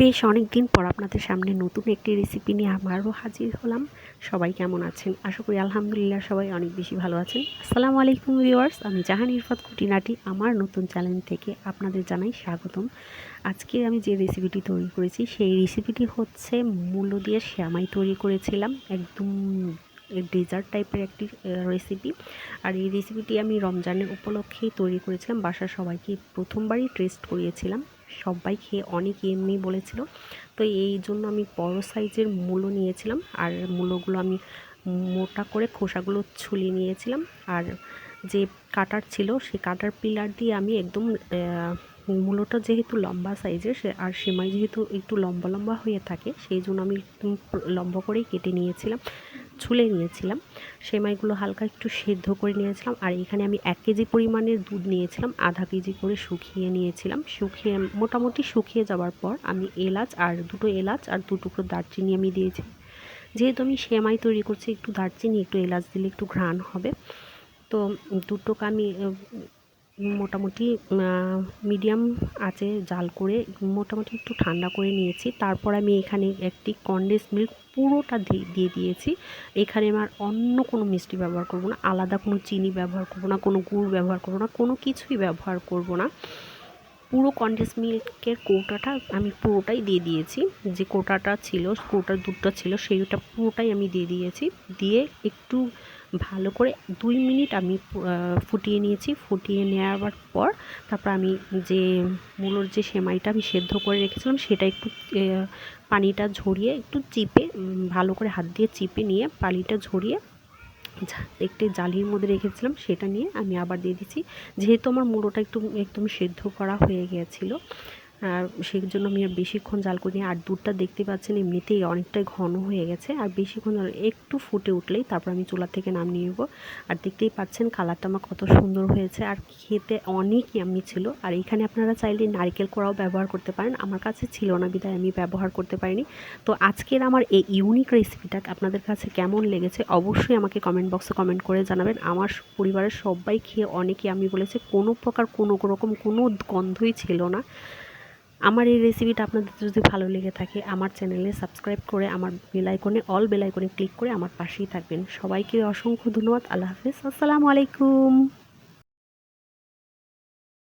বেশ অনেক দিন পর আপনাদের সামনে নতুন একটি রেসিপি নিয়ে আবারও হাজির হলাম। সবাই কেমন আছেন? আশা করি আলহামদুলিল্লাহ সবাই অনেক বেশি ভালো আছেন। আসসালামু আলাইকুম ভিউয়ার্স আমি জাহান ইরফাত খুঁটিনাটি আমার নতুন চ্যানেল থেকে আপনাদের জানাই স্বাগতম। আজকে আমি যে রেসিপিটি তৈরি করেছি, সেই রেসিপিটি হচ্ছে মূল্য দিয়ে শ্যামাই তৈরি করেছিলাম। একদম ডেজার্ট টাইপের একটি রেসিপি আর এই রেসিপিটি আমি রমজানের উপলক্ষেই তৈরি করেছিলাম। বাসার সবাইকে প্রথমবারই টেস্ট করিয়েছিলাম। সবাই খেয়ে অনেক এমনি বলেছিল। তো এই জন্য আমি বড় সাইজের মূলো নিয়েছিলাম আর মূলোগুলো আমি মোটা করে খোসাগুলো ছুলিয়ে নিয়েছিলাম। আর যে কাটার ছিল সেই কাটার পিলার দিয়ে আমি একদম মূলোটা যেহেতু লম্বা সাইজের, সে আর সেমাই যেহেতু একটু লম্বা লম্বা হয়ে থাকে, সেই জন্য আমি লম্বা করেই কেটে নিয়েছিলাম। ছুলে নিয়েছিলাম। সেমাইগুলো হালকা একটু সেদ্ধ করে নিয়েছিলাম। আর এখানে আমি এক কেজি পরিমাণের দুধ নিয়েছিলাম, আধা কেজি করে শুকিয়ে নিয়েছিলাম। শুকিয়ে, মোটামুটি শুকিয়ে যাওয়ার পর আমি এলাচ আর দুটো এলাচ আর দু টুকরো দারচিনি আমি দিয়েছি। যেহেতু আমি সেমাই তৈরি করছি, একটু দারচিনি, একটু এলাচ দিলে একটু ঘ্রাণ হবে। তো দুটোকে আমি মোটামুটি মিডিয়াম আছে জাল করে, মোটামুটি একটু ঠান্ডা করে নিয়েছি। তারপর আমি এখানে একটি কন্ডেন্স মিল্ক পুরোটা দিয়ে দিয়েছি। এখানে আমার অন্য কোনো মিষ্টি ব্যবহার করব না, আলাদা কোনো চিনি ব্যবহার করব না, কোনো গুড় ব্যবহার করব না, কোনো কিছুই ব্যবহার করব না। পুরো কন্ডেন্স মিল্কের কৌটাটা আমি পুরোটাই দিয়ে দিয়েছি। যে কোটাটা ছিল কৌটার দুধটা ছিল, সেইটা পুরোটাই আমি দিয়ে দিয়েছি। দিয়ে একটু ভালো করে দুই মিনিট আমি ফুটিয়ে নিয়েছি। ফুটিয়ে নেওয়ার পর তারপর আমি যে মূলোর যে সেমাইটা আমি সেদ্ধ করে রেখেছিলাম, সেটা একটু পানিটা ঝরিয়ে, একটু চিপে ভালো করে হাত দিয়ে চিপে নিয়ে পানিটা ঝরিয়ে একটি জালির মধ্যে রেখেছিলাম, সেটা নিয়ে আমি আবার দিয়ে দিচ্ছি। যেহেতু আমার মুড়োটা একটু, একদম সেদ্ধ করা হয়ে গিয়েছিল সেই জন্য আমি আর বেশিক্ষণ জাল করি আর দুধটা দেখতে পাচ্ছেন, এমনিতেই অনেকটাই ঘন হয়ে গেছে। আর বেশিক্ষণ একটু ফুটে উঠলেই তারপর আমি চুলা থেকে নামিয়ে নেব। আর দেখতেই পাচ্ছেন, কালারটা আমার কত সুন্দর হয়েছে। আর খেতে অনেক ইয়ামি ছিল। আর এখানে আপনারা চাইলে নারকেল কোড়াও ব্যবহার করতে পারেন। আমার কাছে ছিল না বিদায় আমি ব্যবহার করতে পারিনি। তো আজকের আমার এই ইউনিক রেসিপিটা আপনাদের কাছে কেমন লেগেছে অবশ্যই আমাকে কমেন্ট বক্সে কমেন্ট করে জানাবেন। আমার পরিবারের সবাই খেয়ে অনেকে আমি বলেছে, কোনো প্রকার কোনো রকম কোনো গন্ধই ছিল না। আমার এই রেসিপিটা আপনাদের যদি ভালো লেগে থাকে, আমার চ্যানেলে সাবস্ক্রাইব করে আমার বেলাইকনে অল বেলাইকনে ক্লিক করে আমার পাশেই থাকবেন। সবাইকে অসংখ্য ধন্যবাদ। আল্লাহ হাফিজ। আসসালামু আলাইকুম।